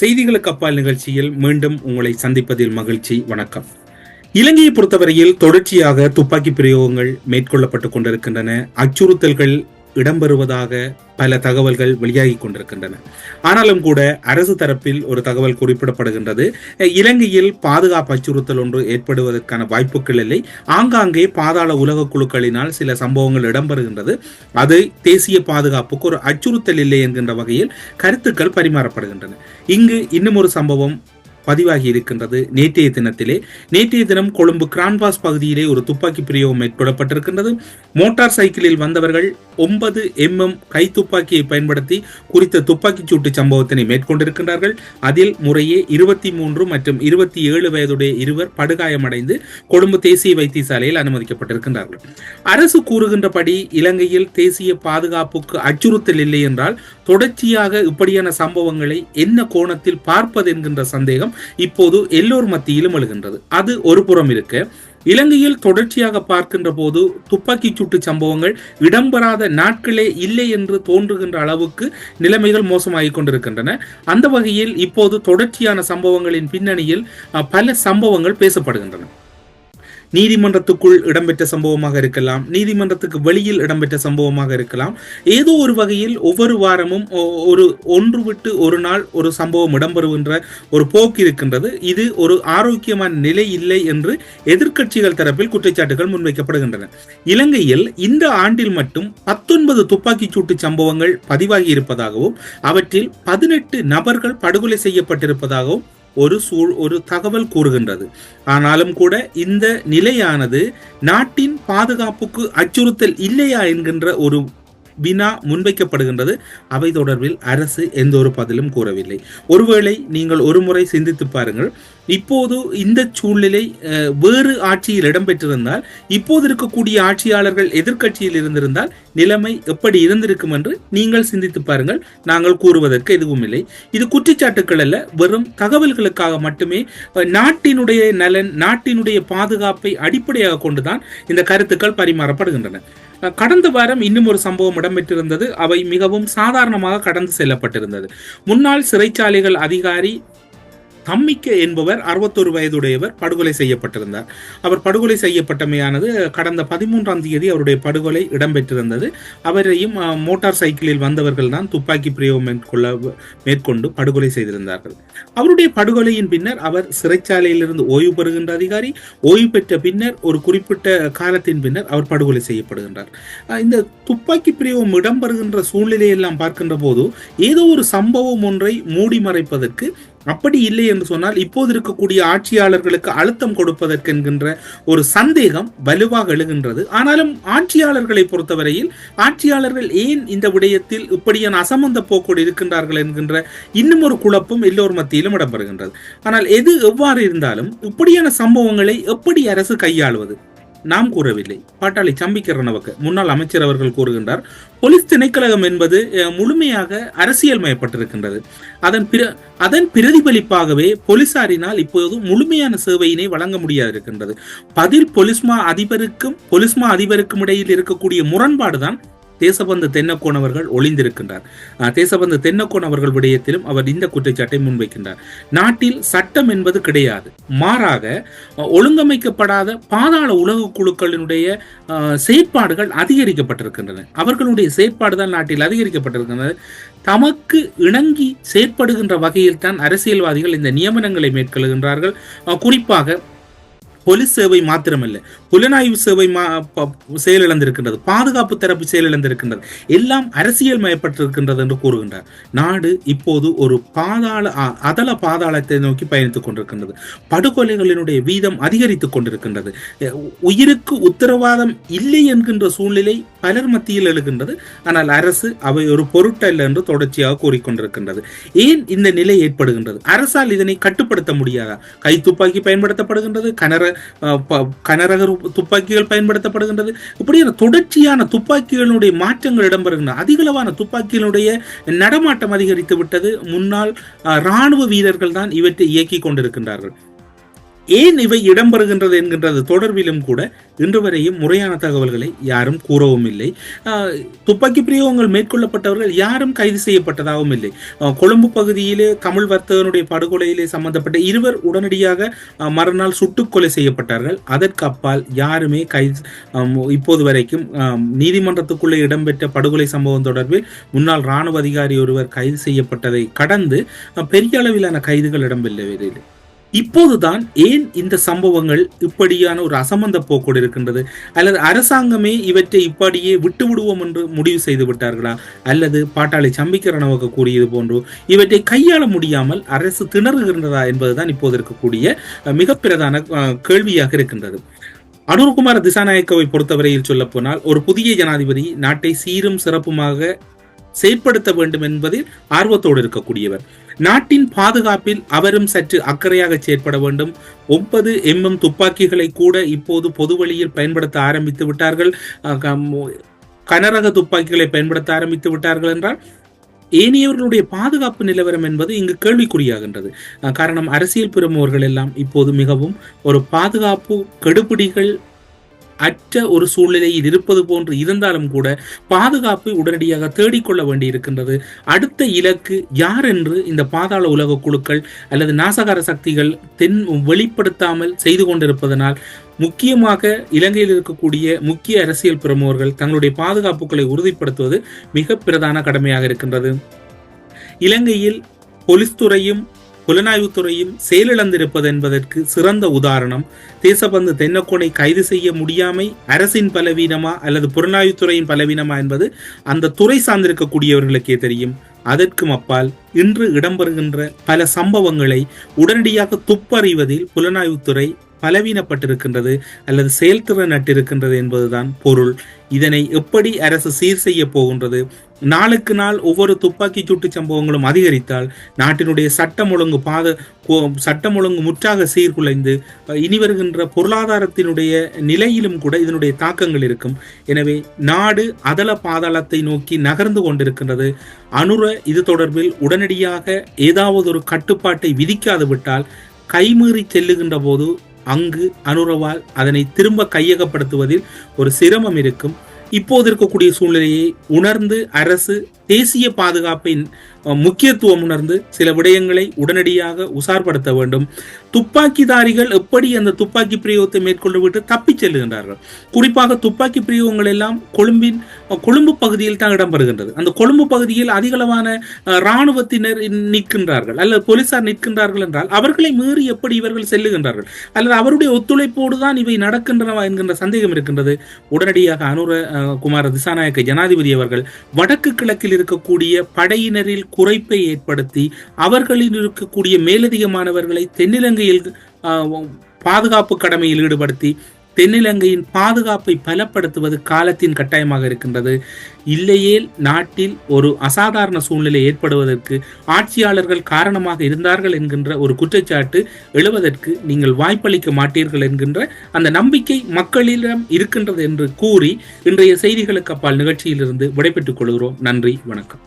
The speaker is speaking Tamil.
செய்திகளுக்கு அப்பால் நிகழ்ச்சியில் மீண்டும் உங்களை சந்திப்பதில் மகிழ்ச்சி. வணக்கம். இலங்கையை பொறுத்தவரையில் தொடர்ச்சியாக துப்பாக்கி பிரயோகங்கள் மேற்கொள்ளப்பட்டுக் கொண்டிருக்கின்றன. அச்சுறுத்தல்கள் இடம்பெறுவதாக பல தகவல்கள் வெளியாகி கொண்டிருக்கின்றன. ஆனாலும் கூட அரசு தரப்பில் ஒரு தகவல் குறிப்பிடப்படுகின்றது. இலங்கையில் பாதுகாப்பு அச்சுறுத்தல் ஒன்று ஏற்படுவதற்கான வாய்ப்புகள் இல்லை. ஆங்காங்கே பாதாள உலக குழுக்களினால் சில சம்பவங்கள் இடம்பெறுகின்றது. அது தேசிய பாதுகாப்புக்கு ஒரு அச்சுறுத்தல் இல்லை என்கின்ற வகையில் கருத்துக்கள் பரிமாறப்படுகின்றன. இங்கு இன்னும் ஒரு சம்பவம் பதிவாகி இருக்கின்றது. நேற்றைய தினத்திலே. நேற்றைய தினம் கொழும்பு கிரான்பாஸ் பகுதியிலே ஒரு துப்பாக்கி பிரயோகம் மேற்கொள்ளப்பட்டிருக்கின்றது. மோட்டார் சைக்கிளில் வந்தவர்கள் ஒன்பது எம்எம் கை துப்பாக்கியை பயன்படுத்தி குறித்த துப்பாக்கிச் சூட்டு சம்பவத்தினை மேற்கொண்டிருக்கின்றார்கள். அதில் முறையே இருபத்தி மூன்று மற்றும் இருபத்தி ஏழு வயதுடைய இருவர் படுகாயமடைந்து கொழும்பு தேசிய வைத்தியசாலையில் அனுமதிக்கப்பட்டிருக்கின்றார்கள். அரசு கூறுகின்றபடி இலங்கையில் தேசிய பாதுகாப்புக்கு அச்சுறுத்தல் இல்லை என்றால் தொடர்ச்சியாக இப்படியான சம்பவங்களை என்ன கோணத்தில் பார்ப்பது என்கின்ற சந்தேகம் இப்போது எல்லோர் மத்தியிலும் எழுகின்றது. அது ஒரு புறம் இருக்க இலங்கையில் தொடர்ச்சியாக பார்க்கின்ற போது துப்பாக்கி சூட்டு சம்பவங்கள் இடம்பெறாத நாட்களே இல்லை என்று தோன்றுகின்ற அளவுக்கு நிலைமைகள் மோசமாகிக் கொண்டிருக்கின்றன. அந்த வகையில் இப்போது தொடர்ச்சியான சம்பவங்களின் பின்னணியில் பல சம்பவங்கள் பேசப்படுகின்றன. நீதிமன்றத்துக்குள் இடம்பெற்ற சம்பவமாக இருக்கலாம் நீதிமன்றத்துக்கு வெளியில் இடம்பெற்ற சம்பவமாக இருக்கலாம். ஏதோ ஒரு வகையில் ஒவ்வொரு வாரமும் ஒரு ஒன்று விட்டு ஒரு நாள் ஒரு சம்பவம் இடம்பெறுகின்ற ஒரு போக்கு இருக்கின்றது. இது ஒரு ஆரோக்கியமான நிலை இல்லை என்று எதிர்க்கட்சிகள் தரப்பில் குற்றச்சாட்டுகள் முன்வைக்கப்படுகின்றன. இலங்கையில் இந்த ஆண்டில் மட்டும் பத்தொன்பது துப்பாக்கிச் சூட்டு சம்பவங்கள் பதிவாகி இருப்பதாகவும் அவற்றில் பதினெட்டு நபர்கள் படுகொலை செய்யப்பட்டிருப்பதாகவும் ஒரு சூழ் ஒரு தகவல் கூறுகின்றது. ஆனாலும் கூட இந்த நிலையானது நாட்டின் பாதுகாப்புக்கு அச்சுறுத்தல் இல்லையா என்கின்ற ஒரு வினா முன்வைக்கப்படுகின்றது. அவை தொடர்பில் அரசு எந்த ஒரு பதிலும் கூறவில்லை. ஒருவேளை நீங்கள் ஒரு முறை சிந்தித்து பாருங்கள். இப்போது இந்த சூழ்நிலை வேறு ஆட்சியில் இடம்பெற்றிருந்தால் இப்போது இருக்கக்கூடிய ஆட்சியாளர்கள் எதிர்கட்சியில் இருந்திருந்தால் நிலைமை எப்படி இருந்திருக்கும் என்று நீங்கள் சிந்தித்து பாருங்கள். நாங்கள் கூறுவதற்கு எதுவும் இல்லை. இது குற்றச்சாட்டுக்கள் அல்ல வெறும் தகவல்களுக்காக மட்டுமே நாட்டினுடைய நலன் நாட்டினுடைய பாதுகாப்பை அடிப்படையாக கொண்டுதான் இந்த கருத்துக்கள் பரிமாறப்படுகின்றன. கடந்த வாரம் இன்னும் ஒரு சம்பவம் இடம்பெற்றிருந்தது. அவை மிகவும் சாதாரணமாக கடந்து செல்லப்பட்டிருந்தது. முன்னாள் சிறைச்சாலைகள் அதிகாரி தம்மிக்க என்பவர் அறுபத்தொரு வயதுடையவர் படுகொலை செய்யப்பட்டிருந்தார். அவர் படுகொலை செய்யப்பட்டமையானது கடந்த பதிமூன்றாம் தேதி அவருடைய படுகொலை இடம்பெற்றிருந்தது. அவரையும் மோட்டார் சைக்கிளில் வந்தவர்கள் தான் துப்பாக்கி பிரயோகம் மேற்கொள்ள மேற்கொண்டு படுகொலை செய்திருந்தார்கள். அவருடைய படுகொலையின் பின்னர் அவர் சிறைச்சாலையிலிருந்து ஓய்வு பெறுகின்ற அதிகாரி ஓய்வு பெற்ற பின்னர் ஒரு குறிப்பிட்ட காலத்தின் பின்னர் அவர் படுகொலை செய்யப்படுகின்றார். இந்த துப்பாக்கி பிரயோகம் இடம்பெறுகின்ற சூழ்நிலையெல்லாம் பார்க்கின்ற போது ஏதோ ஒரு சம்பவம் ஒன்றை மூடி மறைப்பதற்கு அப்படி இல்லை என்று சொன்னால் இப்போது இருக்கக்கூடிய ஆட்சியாளர்களுக்கு அழுத்தம் கொடுப்பதற்கு என்கின்ற ஒரு சந்தேகம் வலுவாக எழுகின்றது. ஆனாலும் ஆட்சியாளர்களை பொறுத்தவரையில் ஆட்சியாளர்கள் ஏன் இந்த விடயத்தில் இப்படியான அசம்பந்த போக்கோடு இருக்கின்றார்கள் என்கின்ற இன்னும் ஒரு குழப்பம் எல்லோர் மத்தியிலும் இடம்பெறுகின்றது. ஆனால் எது எவ்வாறு இருந்தாலும் இப்படியான சம்பவங்களை எப்படி அரசு கையாளுவது? நாம் கூறவில்லை. பாட்டாளி சம்பிக்கிறனவுக்கு முன்னாள் அமைச்சர் அவர்கள் கூறுகின்றார் போலீஸ் திணைக்களகம் என்பது முழுமையாக அரசியல் மயப்பட்டிருக்கின்றது அதன் பிற அதன் பிரதிபலிப்பாகவே போலீசாரினால் இப்போது முழுமையான சேவையினை வழங்க முடியாது இருக்கின்றது பதில் போலீஸ்மா அதிபருக்கும் போலீஸ்மா அதிபருக்கும் இடையில் இருக்கக்கூடிய முரண்பாடுதான் தேசபந்து தென்னக்கோன் அவர்கள் ஒளிந்திருக்கின்றார் தேசபந்து தென்னக்கோன் அவர்கள் விடயத்திலும் அவர் இந்த குற்றச்சாட்டை முன்வைக்கின்றார். நாட்டில் சட்டம் என்பது கிடையாது. மாறாக ஒழுங்கமைக்கப்படாத பாதாள உலக குழுக்களினுடைய செயற்பாடுகள் அதிகரிக்கப்பட்டிருக்கின்றன. அவர்களுடைய செயற்பாடுதான் நாட்டில் அதிகரிக்கப்பட்டிருக்கின்றது. தமக்கு இணங்கி செயற்படுகின்ற வகையில் தான் அரசியல்வாதிகள் இந்த நியமனங்களை மேற்கொள்கின்றார்கள். குறிப்பாக போலீஸ் சேவை மாத்திரமல்ல. புலனாய்வு சேவை செயலிழந்திருக்கின்றது. பாதுகாப்பு தரப்பு செயலிழந்திருக்கின்றது. எல்லாம் அரசியல் மயப்பட்டிருக்கின்றது என்று கூறுகின்றார். நாடு இப்போது ஒரு பாதாள அதள பாதாளத்தை நோக்கி பயணித்துக் கொண்டிருக்கின்றது. படுகொலைகளினுடைய வீதம் அதிகரித்துக் கொண்டிருக்கின்றது. உயிருக்கு உத்தரவாதம் இல்லை என்கின்ற சூழ்நிலை பலர் மத்தியில் எழுகின்றது. ஆனால் அரசு அவை ஒரு பொருட்டல்ல என்று தொடர்ச்சியாக கூறிக்கொண்டிருக்கின்றது. ஏன் இந்த நிலை ஏற்படுகின்றது? அரசால் இதனை கட்டுப்படுத்த முடியாதா? கைத்துப்பாக்கி பயன்படுத்தப்படுகின்றது. கனர கனரக துப்பாக்கிகள் பயன்படுத்தப்படுகின்றது. இப்படியான தொடர்ச்சியான துப்பாக்கிகளுடைய மாற்றங்கள் இடம்பெறுகின்றன. அதிகளவான துப்பாக்கிகளுடைய நடமாட்டம் அதிகரித்து விட்டது. முன்னாள் ராணுவ வீரர்கள் தான் இவற்றை இயக்கி கொண்டிருக்கின்றார்கள். ஏன் இவை இடம்பெறுகின்றது என்கின்றது தொடர்பிலும் கூட இன்று வரையும் முறையான தகவல்களை யாரும் கூறவும் இல்லை. துப்பாக்கி பிரயோகங்கள் மேற்கொள்ளப்பட்டவர்கள் யாரும் கைது செய்யப்பட்டதாகவும் இல்லை. கொழும்பு பகுதியிலே கமல் வர்த்தகனுடைய படுகொலையிலே சம்பந்தப்பட்ட இருவர் உடனடியாக மறுநாள் சுட்டுக்கொலை செய்யப்பட்டார்கள். அதற்கு அப்பால் யாருமே கைது இப்போது வரைக்கும் நீதிமன்றத்துக்குள்ளே இடம்பெற்ற படுகொலை சம்பவம் தொடர்பில் முன்னாள் ராணுவ அதிகாரி ஒருவர் கைது செய்யப்பட்டதை கடந்து பெரிய அளவிலான கைதுகள் இடம்பெறவில்லை. இப்போதுதான் ஏன் இந்த சம்பவங்கள் இப்படியான ஒரு அசம்பந்த போக்கோடு இருக்கின்றது? அல்லது அரசாங்கமே இவற்றை இப்படியே விட்டு விடுவோம் என்று முடிவு செய்து விட்டார்களா? அல்லது பாட்டாளி சம்பிக்கரணவுக்கு கூறியது போன்றோ இவற்றை கையாள முடியாமல் அரசு திணறுகின்றதா என்பதுதான் இப்போது இருக்கக்கூடிய மிக பிரதான கேள்வியாக இருக்கின்றது. அனுர்குமார் திசாநாயக்கவை பொறுத்தவரையில் சொல்ல போனால் ஒரு புதிய ஜனாதிபதி நாட்டை சீரும் சிறப்புமாக செயற்படுத்த வேண்டும் என்பதில் ஆர்வத்தோடு இருக்கக்கூடியவர். நாட்டின் பாதுகாப்பில் அவரும் சற்று அக்கறையாக செயற்பட வேண்டும். ஒன்பது எம்எம் துப்பாக்கிகளை கூட இப்போது பொது வழியில் பயன்படுத்த ஆரம்பித்து விட்டார்கள். கம்- கனரக துப்பாக்கிகளை பயன்படுத்த ஆரம்பித்து விட்டார்கள் என்றால் ஏனையவர்களுடைய பாதுகாப்பு நிலவரம் என்பது இங்கு கேள்விக்குறியாகின்றது. காரணம் அரசியல் பிரமுகர்கள் எல்லாம் இப்போது மிகவும் ஒரு பாதுகாப்பு கெடுபிடிகள் அற்ற ஒரு சூழ்நிலையில் இருப்பது போன்று இருந்தாலும் கூட பாதுகாப்பை உடனடியாக தேடிக்கொள்ள வேண்டியிருக்கின்றது. அடுத்த இலக்கு யார் என்று இந்த பாதாள உலக குழுக்கள் அல்லது நாசகார சக்திகள் தென் வெளிப்படுத்தாமல் செய்து கொண்டிருப்பதனால் முக்கியமாக இலங்கையில் இருக்கக்கூடிய முக்கிய அரசியல் பிரமுகர்கள் தங்களுடைய பாதுகாப்புகளை உறுதிப்படுத்துவது மிக பிரதான கடமையாக இருக்கின்றது. இலங்கையில் போலீஸ் துறையும் புலனாய்வுத்துறையும் செயலிழந்திருப்பது என்பதற்கு சிறந்த உதாரணம் தேசபந்து தென்னக்கோனை கைது செய்ய முடியாமை அரசின் பலவீனமா அல்லது புலனாய்வுத்துறையின் பலவீனமா என்பது அந்த துறை சார்ந்திருக்கக்கூடியவர்களுக்கே தெரியும். அதற்கும் அப்பால் இன்று இடம்பெறுகின்ற பல சம்பவங்களை உடனடியாக துப்பறிவதில் புலனாய்வுத்துறை பலவீனப்பட்டிருக்கின்றது அல்லது செயல்திறன் நட்டிருக்கின்றது என்பதுதான் பொருள். இதனை எப்படி அரசு சீர் செய்ய போகின்றது? நாளுக்கு நாள் ஒவ்வொரு துப்பாக்கி சூட்டு சம்பவங்களும் அதிகரித்தால் நாட்டினுடைய சட்டம் ஒழுங்கு பாத கோ- சட்டம் ஒழுங்கு முற்றாக சீர்குலைந்து இனி வருகின்ற பொருளாதாரத்தினுடைய நிலையிலும் கூட இதனுடைய தாக்கங்கள் இருக்கும். எனவே நாடு அதல பாதாளத்தை நோக்கி நகர்ந்து கொண்டிருக்கின்றது. அனுர இது தொடர்பில் உடனடியாக ஏதாவது ஒரு கட்டுப்பாட்டை விதிக்காது விட்டால் கைமீறி செல்லுகின்ற போது அங்கு அனுரவால் அதனை திரும்ப கையகப்படுத்துவதில் ஒரு சிரமம் இருக்கும். இப்போது இருக்கக்கூடிய சூழ்நிலையை உணர்ந்து அரசு தேசிய பாதுகாப்பின் முக்கியத்துவம் உணர்ந்து சில விடயங்களை உடனடியாக உசார்படுத்த வேண்டும். துப்பாக்கிதாரிகள் எப்படி அந்த துப்பாக்கி பிரயோகத்தை மேற்கொண்டு விட்டு தப்பிச் செல்லுகின்றார்கள் குறிப்பாக துப்பாக்கி பிரயோகங்கள் எல்லாம் கொழும்பின் கொழும்பு பகுதியில் தான் இடம்பெறுகின்றது. அந்த கொழும்பு பகுதியில் அதிகளவான இராணுவத்தினர் நிற்கின்றார்கள். அல்லது போலீசார் நிற்கின்றார்கள் என்றால் அவர்களை மீறி எப்படி இவர்கள் செல்லுகின்றார்கள்? அல்லது அவருடைய ஒத்துழைப்போடு தான் இவை நடக்கின்றனவா என்கின்ற சந்தேகம் இருக்கின்றது. உடனடியாக அனுர குமார திசாநாயக்க ஜனாதிபதி அவர்கள் வடக்கு கிழக்கில் இருக்கக்கூடிய படையினரில் குறைப்பை ஏற்படுத்தி அவர்களில் இருக்கக்கூடிய மேலதிகமானவர்களை தென்னிலங்கையில் பாதுகாப்பு கடமையில் ஈடுபடுத்தி தென்னிலங்கையின் பாதுகாப்பை பலப்படுத்துவது காலத்தின் கட்டாயமாக இருக்கின்றது. இல்லையேல் நாட்டில் ஒரு அசாதாரண சூழ்நிலை ஏற்படுவதற்கு ஆட்சியாளர்கள் காரணமாக இருந்தார்கள் என்கின்ற ஒரு குற்றச்சாட்டு எழுவதற்கு நீங்கள் வாய்ப்பளிக்க மாட்டீர்கள் என்கின்ற அந்த நம்பிக்கை மக்களிடம் இருக்கின்றது என்று கூறி இன்றைய செய்திகளுக்கு அப்பால் நிகழ்ச்சியிலிருந்து விடைபெற்றுக் கொள்கிறோம். நன்றி வணக்கம்.